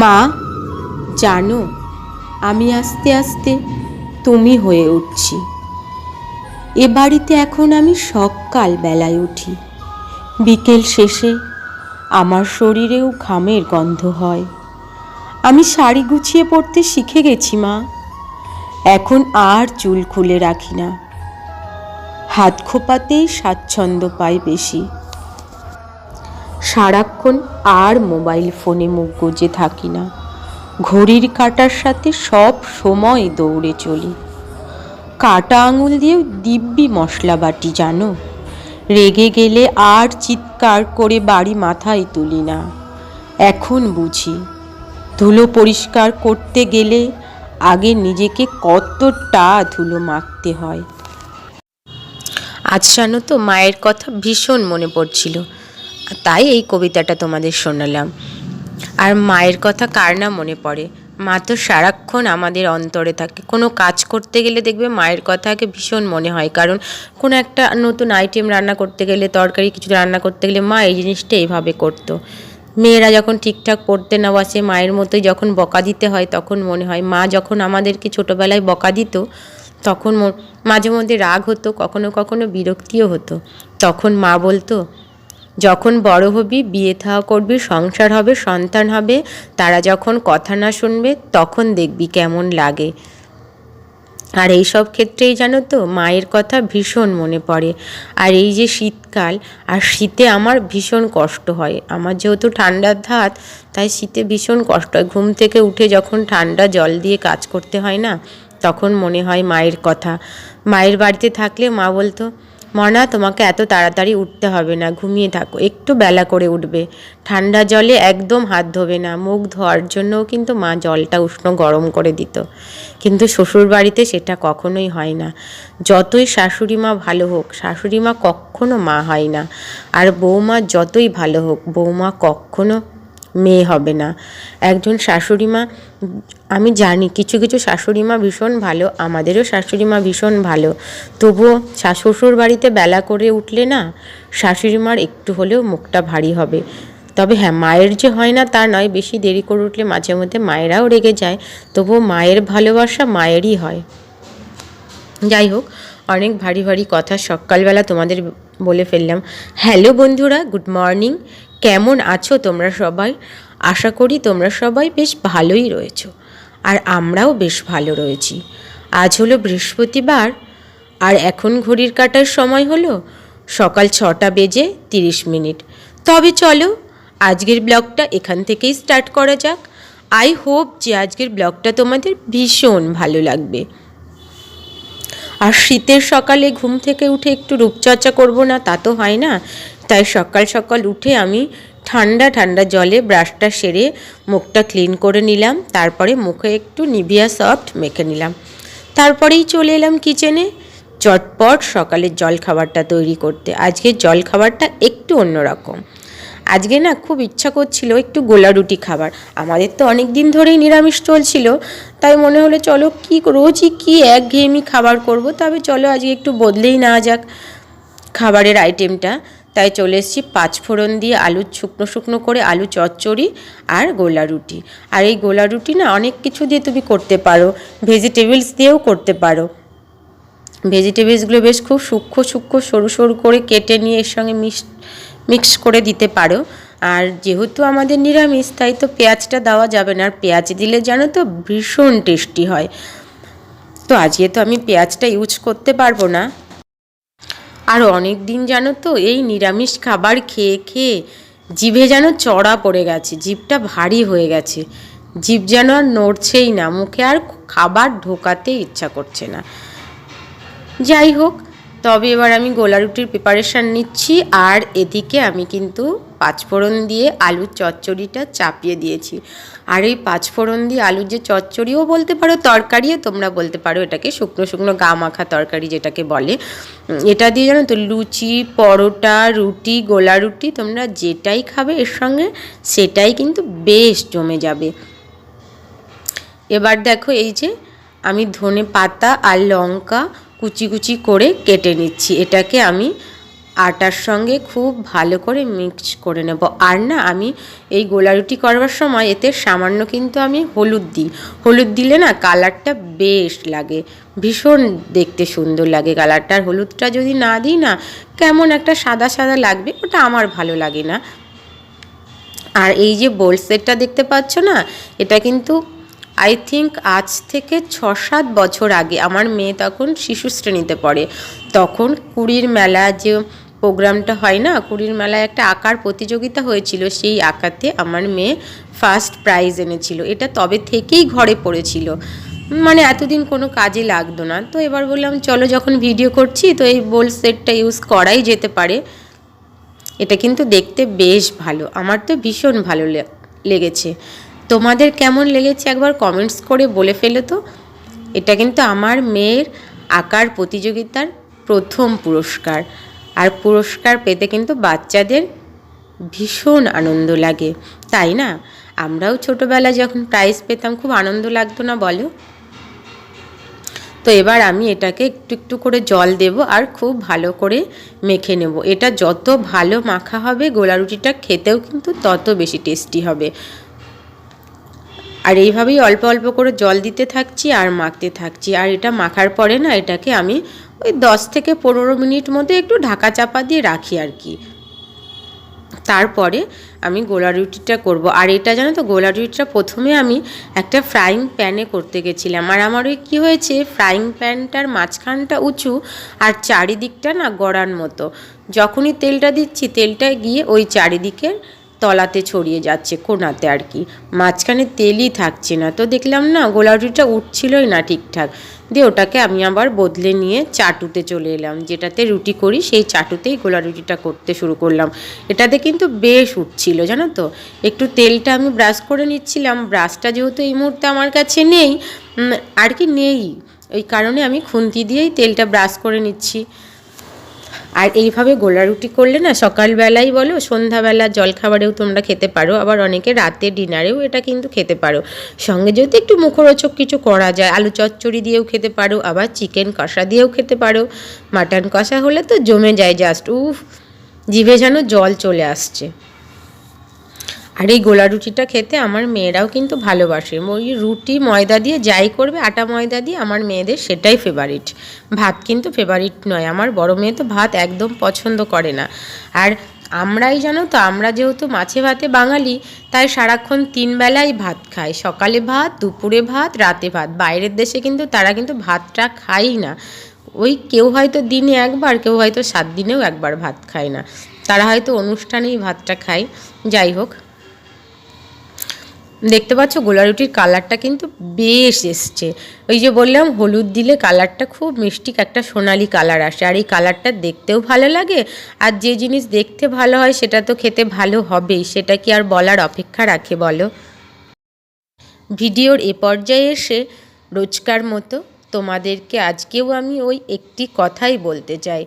মা, জানো, আমি আস্তে আস্তে তুমি হয়ে উঠছি। এ বাড়িতে এখন আমি সকাল বেলায় উঠি। বিকেল শেষে আমার শরীরেও ঘামের গন্ধ হয়। আমি শাড়ি গুছিয়ে পড়তে শিখে গেছি, মা। এখন আর চুল খুলে রাখি না। হাত খোপাতেই স্বাচ্ছন্দ্য পাই বেশি। সারাক্ষণ আর মোবাইল ফোনে মুখ গুজে থাকি না। ঘড়ির কাটার সাথে সব সময় দৌড়ে চলি। কাটা আঙুল দিয়েও দিব্যি মশলা বাটি, জানো? রেগে গেলে আর চিৎকার করে বাড়ি মাথায় তুলি না। এখন বুঝি, ধুলো পরিষ্কার করতে গেলে আগে নিজেকে কতটা ধুলো মাখতে হয়। আজ জানো তো মায়ের কথা ভীষণ মনে পড়ছিল। তাই এই কবিতাটা তোমাদের শোনালাম। আর মায়ের কথা কার না মনে পড়ে? মা তো সারাক্ষণ আমাদের অন্তরে থাকে। কোনো কাজ করতে গেলে দেখবে মায়ের কথা আগে ভীষণ মনে হয়। কারণ কোনো একটা নতুন আইটেম রান্না করতে গেলে, তরকারি কিছু রান্না করতে গেলে মা এই জিনিসটা এইভাবে করতো। মেয়েরা যখন ঠিকঠাক পড়তে না বসে, মায়ের মতোই যখন বকা দিতে হয় তখন মনে হয় মা যখন আমাদেরকে ছোটোবেলায় বকা দিত, তখন মাঝে মধ্যে রাগ হতো, কখনো কখনো বিরক্তিও হতো। তখন মা বলতো যখন বড় হবি, বিয়ে থাওয়া করবি, সংসার হবে, সন্তান হবে, তারা যখন কথা না শুনবে, তখন দেখবি কেমন লাগে। আর এই সব ক্ষেত্রেই জানো তো, মায়ের কথা ভীষণ মনে পড়ে। আর এই যে শীতকাল, আর শীতে আমার ভীষণ কষ্ট হয়। আমার যেহেতু ঠান্ডার ধাত, তাই শীতে ভীষণ কষ্ট হয়। ঘুম থেকে উঠে যখন ঠান্ডা জল দিয়ে কাজ করতে হয় না, তখন মনে হয় মায়ের কথা। মায়ের বাড়িতে থাকলে মা বলতো মনা, তোমাকে এত তাড়াতাড়ি উঠতে হবে না, ঘুমিয়ে থাকো, একটু বেলা করে উঠবে। ঠান্ডা জলে একদম হাত ধোবে না, মুখ ধোয়ার জন্যও কিন্তু মা জলটা উষ্ণ গরম করে দিত। কিন্তু শ্বশুর বাড়িতে সেটা কখনোই হয় না। যতই শাশুড়ি মা ভালো হোক, শাশুড়ি মা কখনো মা হয় না। আর বৌমা যতই ভালো হোক, বৌমা কখনো মেয়ে হবে না। একজন শাশুড়ি মা, আমি জানি কিছু কিছু শাশুড়ি মা ভীষণ ভালো, আমাদেরও শাশুড়ি মা ভীষণ ভালো। তবুও শ্বশুর বাড়িতে বেলা করে উঠলে না, শাশুড়ি মার একটু হলেও মুখটা ভারী হবে। তবে হ্যাঁ মায়ের যে হয় না তা নয়, বেশি দেরি করে উঠলে মাঝে মধ্যে মায়েরাও রেগে যায়। তবুও মায়ের ভালোবাসা মায়েরই হয়। যাই হোক, অনেক ভারী ভারী কথা সকালবেলা তোমাদের বলে ফেললাম। হ্যালো বন্ধুরা, গুড মর্নিং। কেমন আছো তোমরা সবাই? আশা করি তোমরা সবাই বেশ ভালোই রয়েছো। আর আমরাও বেশ ভালো রয়েছি। আজ হলো বৃহস্পতিবার, আর এখন ঘড়ির কাটার সময় হলো সকাল ছটা বেজে তিরিশ মিনিট। তবে চলো, আজকের ব্লগটা এখান থেকেই স্টার্ট করা যাক। আই হোপ যে আজকের ব্লগটা তোমাদের ভীষণ ভালো লাগবে। আর শীতের সকালে ঘুম থেকে উঠে একটু রূপচর্চা করব না, তা তো হয় না। তাই সকাল সকাল উঠে আমি ঠান্ডা ঠান্ডা জলে ব্রাশটা সেরে মুখটা ক্লিন করে নিলাম, তারপরে মুখে একটু নিভিয়া সফট মেখে নিলাম। তারপরেই চলে এলাম কিচেনে। চটপট সকালের জল খাবারটা তৈরি করতে। আজকের জল খাবারটা একটু অন্যরকম আজকে না খুব ইচ্ছা করছিল একটু গোলা রুটি খাবার। আমাদের তো অনেক দিন ধরেই নিরামিষ চলছিল, তাই মনে হলো চলো কি রোজই কি একঘেয়েমি খাবার করব, তবে চলো আজকে একটু বদলেই না যাক খাবারের আইটেমটা তাই চলে এসেছি পাঁচফোড়ন দিয়ে আলু শুকনো শুকনো করে আলু চচ্চড়ি আর গোলা রুটি। আর এই গোলা রুটি না অনেক কিছু দিয়ে তুমি করতে পারো ভেজিটেবলস দিয়েও করতে পারো। ভেজিটেবলসগুলো বেশ খুব সূক্ষ্ম সূক্ষ্ম সরু সরু করে কেটে নিয়ে এর সঙ্গে মিক্স মিক্স করে দিতে পারো। আর যেহেতু আমাদের নিরামিষ, তাই তো পেঁয়াজটা দেওয়া যাবে না। আর পেঁয়াজ দিলে জানো তো ভীষণ টেস্টি হয়। তো আজকে তো আমি পেঁয়াজটা ইউজ করতে পারব না। আর অনেক দিন জানো তো, এই নিরামিষ খাবার খেয়ে খেয়ে জিভে যেন চড়া পড়ে গেছে, জিভটা ভারী হয়ে গেছে। জিভ যেন আর নড়ছেই না, মুখে আর খাবার ঢোকাতে ইচ্ছা করছে না। যাই হোক তবে এবার আমি গোলা রুটির প্রিপারেশান নিচ্ছি, আর এদিকে আমি কিন্তু পাঁচফোড়ন দিয়ে আলুর চচ্চড়িটা চাপিয়ে দিয়েছি। আর এই পাঁচফোড়ন দিয়ে আলুর যে চচ্চড়িও বলতে পারো, তরকারিও তোমরা বলতে পারো, এটাকে শুকনো শুকনো গা মাখা তরকারি যেটাকে বলে। এটা দিয়ে জানো তো, লুচি, পরোটা, রুটি, গোলা রুটি, তোমরা যেটাই খাবে এর সঙ্গে, সেটাই কিন্তু বেশ জমে যাবে। এবার দেখো এই যে আমি ধনে পাতা আর লঙ্কা কুচি কুচি করে কেটে নিচ্ছি। এটাকে আমি আটার সঙ্গে খুব ভালো করে মিক্স করে নেব। আর না, আমি এই গোলা রুটি করবার সময় এতে সামান্য কিন্তু আমি হলুদ দিই। হলুদ দিলে না কালারটা বেশ লাগে। ভীষণ দেখতে সুন্দর লাগে কালারটা। আর হলুদটা যদি না দিই না, কেমন একটা সাদা সাদা লাগবে, ওটা আমার ভালো লাগে না। আর এই যে বোল সেটটা দেখতে পাচ্ছ না, এটা কিন্তু আই থিঙ্ক আজ থেকে ছ সাত বছর আগে আমার মেয়ে তখন শিশু শ্রেণীতে পড়ে। তখন কুড়ির মেলা যে প্রোগ্রামটা হয় না, কুড়ির মেলায় একটা আঁকার প্রতিযোগিতা হয়েছিল, সেই আঁকাতে আমার মেয়ে ফার্স্ট প্রাইজ এনেছিল। এটা তবে থেকেই ঘরে পড়েছিল। মানে এতদিন কোনো কাজে লাগতো না। তো এবার বললাম, চলো যখন ভিডিও করছি, তো এই বোল সেটটা ইউজ করাই যেতে পারে। এটা কিন্তু দেখতে বেশ ভালো। আমার তো ভীষণ ভালো লেগেছে। তোমাদের কেমন লেগেছে একবার কমেন্টস করে বলে ফেলো তো। এটা কিন্তু আমার মেয়ের আঁকার প্রতিযোগিতার প্রথম পুরস্কার। আর পুরস্কার পেতে কিন্তু বাচ্চাদের ভীষণ আনন্দ লাগে। তাই না? আমরাও ছোটোবেলায় যখন প্রাইজ পেতাম, খুব আনন্দ লাগতো না বলো? তো এবার আমি এটাকে একটু একটু করে জল দেব আর খুব ভালো করে মেখে নেব। এটা যত ভালো মাখা হবে গোলা রুটিটা খেতেও কিন্তু তত বেশি টেস্টি হবে। আর এইভাবেই অল্প অল্প করে জল দিতে থাকছি আর মাখতে থাকছি। আর এটা মাখার পরে না এটাকে আমি ওই দশ থেকে পনেরো মিনিট মধ্যে একটু ঢাকা চাপা দিয়ে রাখি আর কি। তারপরে আমি গোলা রুটিটা করব। আর এটা জানো তো গোলা রুটিটা প্রথমে আমি একটা ফ্রাইং প্যানে করতে গেছিলাম। আর আমার ওই কী হয়েছে ফ্রাইং প্যানটার মাঝখানটা উঁচু আর চারিদিকটা না গড়ার মতো। যখনই তেলটা দিচ্ছি তেলটা গিয়ে ওই চারিদিকের তলাতে ছড়িয়ে যাচ্ছে কোনাতে আর কি। মাঝখানে তেলই থাকছে না। তো দেখলাম না গোলা রুটিটা উঠছিলই না ঠিকঠাক। দিয়ে ওটাকে আমি আবার বদলে নিয়ে চাটুতে চলে এলাম, যেটাতে রুটি করি, সেই চাটুতেই গোলা রুটিটা করতে শুরু করলাম। এটাতে কিন্তু বেশ উঠছিল, জানো তো? একটু তেলটা আমি ব্রাশ করে নিচ্ছিলাম। ব্রাশটা যেহেতু এই মুহূর্তে আমার কাছে নেই আর কি নেই। ওই কারণে আমি খুন্তি দিয়েই তেলটা ব্রাশ করে নিচ্ছি। আর এইভাবে গোলা রুটি করলে না সকালবেলাই বলো, সন্ধ্যাবেলা জলখাবারেও তোমরা খেতে পারো, আবার অনেকে রাতে ডিনারেও এটা কিন্তু খেতে পারো। সঙ্গে যদি একটু মুখরোচক কিছু করা যায়, আলু চচ্চড়ি দিয়েও খেতে পারো, আবার চিকেন কষা দিয়েও খেতে পারো। মাটন কষা হলে তো জমে যায় জাস্ট উফ, জিভে যেন জল চলে আসছে। আর এই গোলা রুটিটা খেতে আমার মেয়েরাও কিন্তু ভালোবাসে। ওই রুটি ময়দা দিয়ে যাই করবে, আটা ময়দা দিয়ে আমার মেয়েদের সেটাই ফেভারিট ভাত কিন্তু ফেভারিট নয়। আমার বড় মেয়ে তো ভাত একদম পছন্দ করে না। আর আমরাই জানো তো, আমরা যেহেতু মাছে ভাতে বাঙালি, তাই সারাক্ষণ তিন বেলায় ভাত খায় সকালে ভাত, দুপুরে ভাত, রাতে ভাত। বাইরের দেশে কিন্তু তারা কিন্তু ভাতটা খায়ই না। ওই কেউ হয়তো দিনে একবার, কেউ হয়তো সাত দিনেও একবার ভাত খায় না। তারা হয়তো অনুষ্ঠানেই ভাতটা খায়। যাই হোক দেখতে পাচ্ছ গোলা রুটির কালারটা কিন্তু বেশ এসছে। ওই যে বললাম, হলুদ দিলে কালারটা খুব মিষ্টি একটা সোনালি কালার আসে। আর এই কালারটা দেখতেও ভালো লাগে, আর যে জিনিস দেখতে ভালো হয় সেটা তো খেতে ভালো হবেই। সেটা কি আর বলার অপেক্ষা রাখে বলো? ভিডিওর এ পর্যায়ে এসে রোজকার মতো তোমাদেরকে আজকেও আমি ওই একটি কথাই বলতে চাই।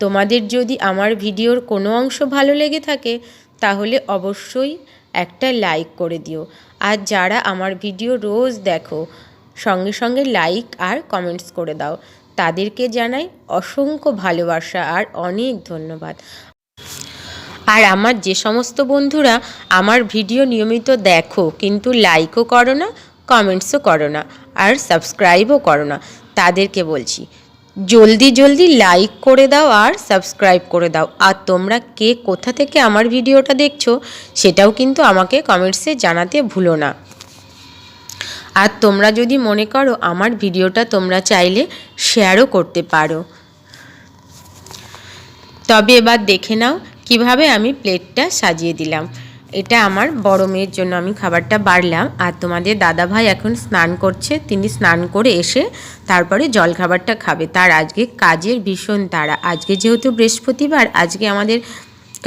তোমাদের যদি আমার ভিডিওর কোনো অংশ ভালো লেগে থাকে, তাহলে অবশ্যই একটা লাইক করে দিও। আর যারা আমার ভিডিও রোজ দেখো, সঙ্গে সঙ্গে লাইক আর কমেন্টস করে দাও। তাদেরকে জানাই অসংখ্য ভালোবাসা আর অনেক ধন্যবাদ। আর আমার যে সমস্ত বন্ধুরা আমার ভিডিও নিয়মিত দেখো, কিন্তু লাইকও করো না, কমেন্টসও করো না, আর সাবস্ক্রাইবও করো না। তাদেরকে বলছি জলদি জলদি লাইক করে দাও আর সাবস্ক্রাইব করে দাও। আর তোমরা কে কোথা থেকে আমার ভিডিওটা দেখছ, সেটাও কিন্তু আমাকে কমেন্টসে জানাতে ভুলো না। আর তোমরা যদি মনে করো আমার ভিডিওটা তোমরা চাইলে শেয়ারও করতে পারো। তবে এবার দেখে নাও কীভাবে আমি প্লেটটা সাজিয়ে দিলাম। এটা আমার বড় মেয়ের জন্য আমি খাবারটা বাড়লাম। আর তোমাদের দাদা ভাই এখন স্নান করছে, তিনি স্নান করে এসে তারপরে জল খাবারটা খাবে। তার আজকে কাজের ভীষণ তাড়া। আজকে যেহেতু বৃহস্পতিবার, আজকে আমাদের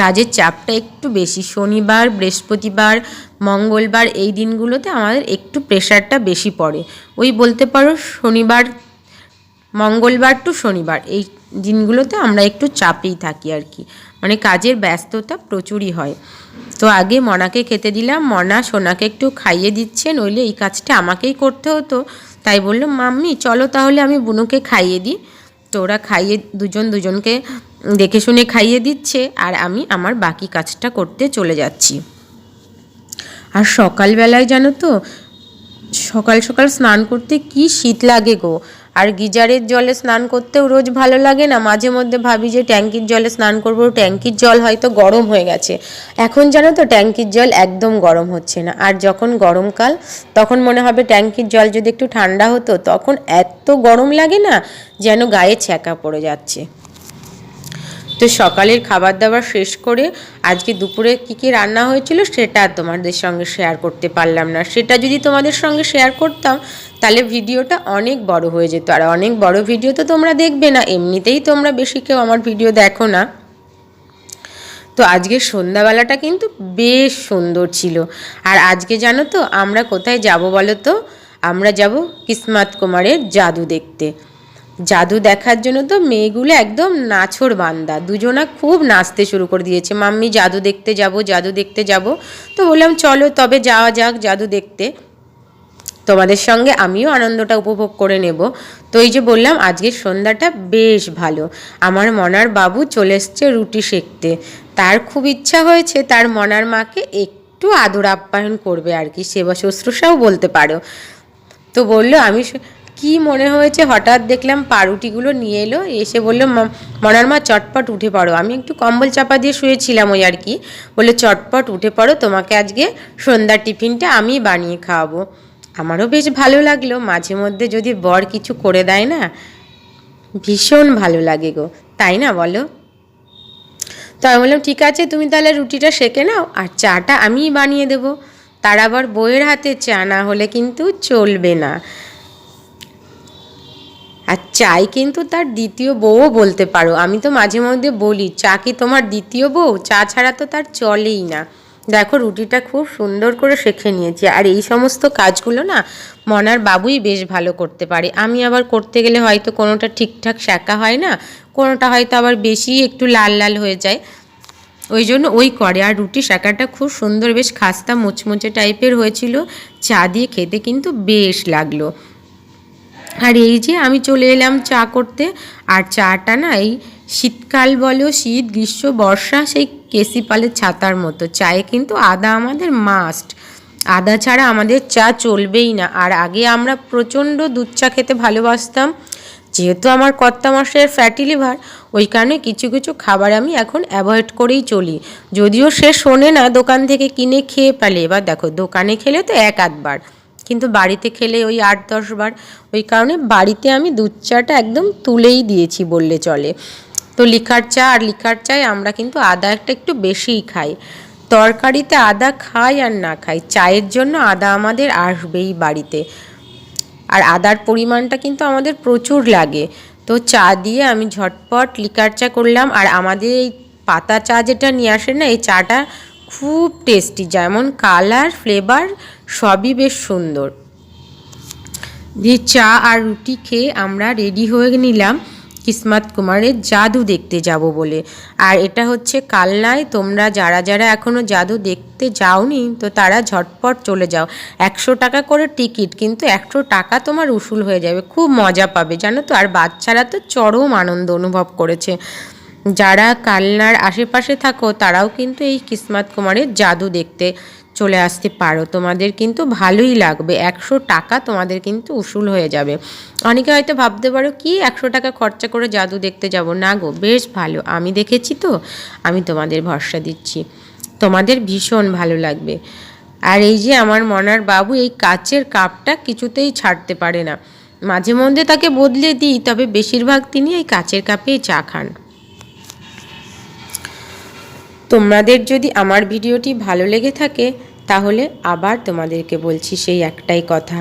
কাজের চাপটা একটু বেশি। শনিবার, বৃহস্পতিবার, মঙ্গলবার এই দিনগুলোতে আমাদের একটু প্রেশারটা বেশি পড়ে। ওই বলতে পারো শনিবার, মঙ্গলবার টু শনিবার, এই দিনগুলোতে আমরা একটু চাপেই থাকি আর কি। মানে কাজের ব্যস্ততা প্রচুরই হয়। তো আগে মনাকে খেতে দিলাম, মনা সোনাকে একটু খাইয়ে দিচ্ছে, নইলে এই কাজটা আমাকেই করতে হতো। তাই বলল, মাম্মি, চলো তাহলে আমি বুনুকে খাইয়ে দিই। তো ওরা খাইয়ে, দুজন দুজনকে দেখে শুনে খাইয়ে দিচ্ছে, আর আমি আমার বাকি কাজটা করতে চলে যাচ্ছি। আর সকালবেলায় জানো তো, সকাল সকাল স্নান করতে কি শীত লাগে গো। আর গিজারের জলে স্নান করতেও রোজ ভালো লাগে না। মাঝে মধ্যে ভাবি যে ট্যাঙ্কির জলে স্নান করব। ট্যাঙ্কির জল হয়তো গরম হয়ে গেছে। এখন জানো তো, ট্যাঙ্কির জল একদম গরম হচ্ছে না। আর যখন গরমকাল, তখন মনে হবে ট্যাঙ্কির জল যদি একটু ঠান্ডা হতো, তখন এত গরম লাগে না যেন গায়ে ছ্যাঁকা পড়ে যাচ্ছে। তো সকালের খাবার দাবার শেষ করে আজকে দুপুরে কী কী রান্না হয়েছিল, সেটা তোমাদের সঙ্গে শেয়ার করতে পারলাম না। সেটা যদি তোমাদের সঙ্গে শেয়ার করতাম তাহলে ভিডিওটা অনেক বড় হয়ে যেত। আর অনেক বড় ভিডিও তো তোমরা দেখবে না, এমনিতেই তোমরা বেশি কেউ আমার ভিডিও দেখো না। তো আজকে সন্ধ্যাবেলাটা কিন্তু বেশ সুন্দর ছিল। আর আজকে জানো তো, আমরা কোথায় যাব বলো তো? আমরা যাব কিসমাত কুমারের জাদু দেখতে। জাদু দেখার জন্য তো মেয়েগুলো একদম নাছর বান্দা, দুজনা খুব নাচতে শুরু করে দিয়েছে। মাম্মি, জাদু দেখতে যাব, জাদু দেখতে যাব। তো বললাম, চলো তবে যাওয়া যাক জাদু দেখতে। তোমাদের সঙ্গে আমিও আনন্দটা উপভোগ করে নেব। তো এই যে বললাম, আজকের সন্ধ্যাটা বেশ ভালো। আমার মনার বাবু চলে এসছে রুটি সেঁকতে। তার খুব ইচ্ছা হয়েছে, তার মনার মাকে একটু আদর আপ্যায়ন করবে আর কি সেবা শুশ্রূষাও বলতে পারো। তো বলল, আমি কি মনে হয়েছে? হঠাৎ দেখলাম পাউরুটিগুলো নিয়ে এলো, এসে বলল, "মা- মনার মা, চটপট উঠে পড়ো। আমি একটু কম্বল চাপা দিয়ে শুয়েছিলাম ওই আর কি। বলল, চটপট উঠে পড়ো, তোমাকে আজকে সন্ধ্যার টিফিনটা আমি বানিয়ে খাওয়াবো। আমারও বেশ ভালো লাগল। মাঝে মধ্যে যদি বর কিছু করে দেয় না, ভীষণ ভালো লাগে গো। তাই না বলো? তো আমি বললাম, ঠিক আছে, তুমি তাহলে রুটিটা সেকে নাও আর চাটা আমিই বানিয়ে দেবো। তার আবার বইয়ের হাতে চা না হলে কিন্তু চলবে না। আর চাই কিন্তু তার দ্বিতীয় বউও বলতে পারো। আমি তো মাঝে মধ্যে বলি, চা কি তোমার দ্বিতীয় বউ? চা ছাড়া তো তার চলেই না। দেখো রুটিটা খুব সুন্দর করে শেখে নিয়েছি। আর এই সমস্ত কাজগুলো না মনার বাবুই বেশ ভালো করতে পারে। আমি আবার করতে গেলে হয়তো কোনোটা ঠিকঠাক শেখা হয় না, কোনোটা হয়তো আবার বেশি একটু লাল লাল হয়ে যায়। ওই জন্য ওই করে। আর রুটি শাকাটা খুব সুন্দর, বেশ খাস্তা মুচমুচে টাইপের হয়েছিল। চা দিয়ে খেতে কিন্তু বেশ লাগল। আর এই যে আমি চলে এলাম চা করতে। আর চাটা না এই শীতকাল বলো শীত, গ্রীষ্ম, বর্ষা, সেই কেসি পালের ছাতার মতো। চায়ে কিন্তু আদা আমাদের মাস্ট আদা ছাড়া আমাদের চা চলবেই না। আর আগে আমরা প্রচণ্ড দুধ চা খেতে ভালোবাসতাম। যেহেতু আমার কর্তা মাসের ফ্যাটি লিভার ওই কারণে কিছু কিছু খাবার আমি এখন অ্যাভয়েড করেই চলি। যদিও সে শোনে না দোকান থেকে কিনে খেয়ে পেলে এবার দেখো, দোকানে খেলে তো এক আধবার। কিন্তু বাড়িতে খেলে ওই আট, দশ বার। ওই কারণে বাড়িতে আমি দুধ চাটা একদম তুলেই দিয়েছি বললে চলে। তো লিকার চা আর লিকার চায় আমরা কিন্তু আদা একটা একটু বেশিই খাই। তরকারিতে আদা খাই আর না খাই। চায়ের জন্য আদা আমাদের আসবেই বাড়িতে। আর আদার পরিমাণটা কিন্তু আমাদের প্রচুর লাগে। তো চা দিয়ে আমি ঝটপট লিকার চা করলাম। আর আমাদের এই পাতা চা যেটা নিয়ে আসে না, এই চাটা খুব টেস্টি। যেমন কালার, ফ্লেভার, সবই বেশ সুন্দর। দিয়ে চা আর রুটি খেয়ে আমরা রেডি হয়ে নিলাম। কিসমাত কুমারের জাদু দেখতে যাব বলে। আর এটা হচ্ছে কালনায়, তোমরা যারা যারা এখনও জাদু দেখতে যাওনি, তো তারা ঝটপট চলে যাও। একশো টাকা করে টিকিট, কিন্তু একশো টাকা তোমার উসুল হয়ে যাবে। খুব মজা পাবে, জানো তো? আর বাচ্চারা তো চরম আনন্দ অনুভব করেছে। যারা কালনার আশেপাশে থাকো, তারাও কিন্তু এই কিসমাত কুমারের জাদু দেখতে চলে আসতে পারো। তোমাদের কিন্তু ভালোই লাগবে। একশো টাকা তোমাদের কিন্তু উসুল হয়ে যাবে। অনেকে হয়তো ভাবতে পারো, কি একশো টাকা খরচা করে জাদু দেখতে যাব? না গো, বেশ ভালো। আমি দেখেছি তো, আমি তোমাদের ভরসা দিচ্ছি। তোমাদের ভীষণ ভালো লাগবে। আর এই যে আমার মনার বাবু, এই কাচের কাপটা কিছুতেই ছাড়তে পারে না। মাঝে মধ্যে তাকে বদলে দিই, তবে বেশিরভাগ তিনি এই কাচের কাপেই চা খান। তোমাদের যদি আমার ভিডিওটি ভালো লেগে থাকে, তাহলে আবার তোমাদেরকে বলছি সেই একটাই কথা।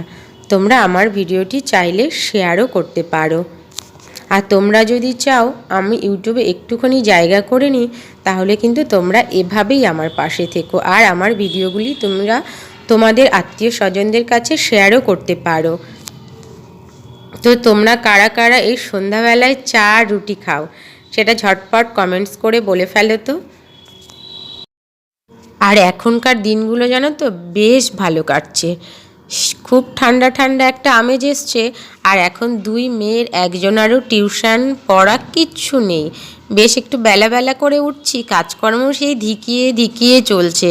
তোমরা আমার ভিডিওটি চাইলে শেয়ারও করতে পারো। আর তোমরা যদি চাও আমি ইউটিউবে একটুখানি জায়গা করে নিই, তাহলে কিন্তু তোমরা এভাবেই আমার পাশে থেকো। আর আমার ভিডিওগুলি তোমরা তোমাদের আত্মীয় স্বজনদের কাছে শেয়ারও করতে পারো। তো তোমরা কারা কারা এই সন্ধ্যাবেলায় চা রুটি খাও, সেটা ঝটপট কমেন্টস করে বলে ফেলো তো। আর এখনকার দিনগুলো জানো তো বেশ ভালো কাটছে। খুব ঠান্ডা ঠান্ডা একটা আমেজ এসছে আর এখন দুই মেয়ের একজনারও টিউশন পড়া কিচ্ছু নেই। বেশ একটু বেলা বেলা করে উঠছি, কাজকর্ম সেই ধিকিয়ে ধিকিয়ে চলছে।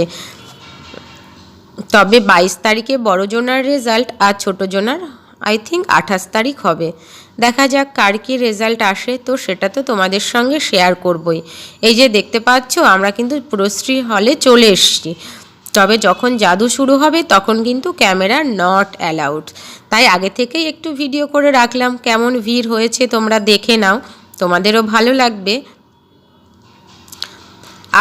তবে বাইশ তারিখে বড় জোনার রেজাল্ট আর ছোট জোনার আই থিঙ্ক আঠাশ তারিখ হবে। দেখা যাক কার কি রেজাল্ট আসে। তো সেটা তো তোমাদের সঙ্গে শেয়ার করবই। এই যে দেখতে পাচ্ছ, আমরা কিন্তু পুরশ্রী হলে চলে এসেছি। তবে যখন জাদু শুরু হবে, তখন কিন্তু ক্যামেরা নট অ্যালাউড তাই আগে থেকেই একটু ভিডিও করে রাখলাম, কেমন ভিড় হয়েছে তোমরা দেখে নাও। তোমাদেরও ভালো লাগবে।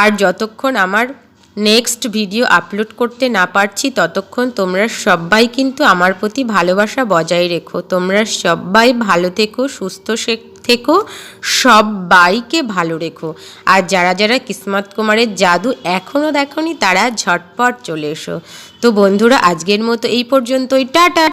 আর যতক্ষণ আমার নেক্সট ভিডিও আপলোড করতে না পারছি ততক্ষণ তোমরা সবাই কিন্তু আমার প্রতি ভালোবাসা বজায় রেখো। তোমরা সবাই ভালো থেকো, সুস্থ থেকো, সবাইকে ভালো রেখো। আর যারা যারা কিসমত কুমারের জাদু এখনও দেখনি, তারা ঝটপট চলে এসো। তো বন্ধুরা, আজকের মতো এই পর্যন্তই। টাটা!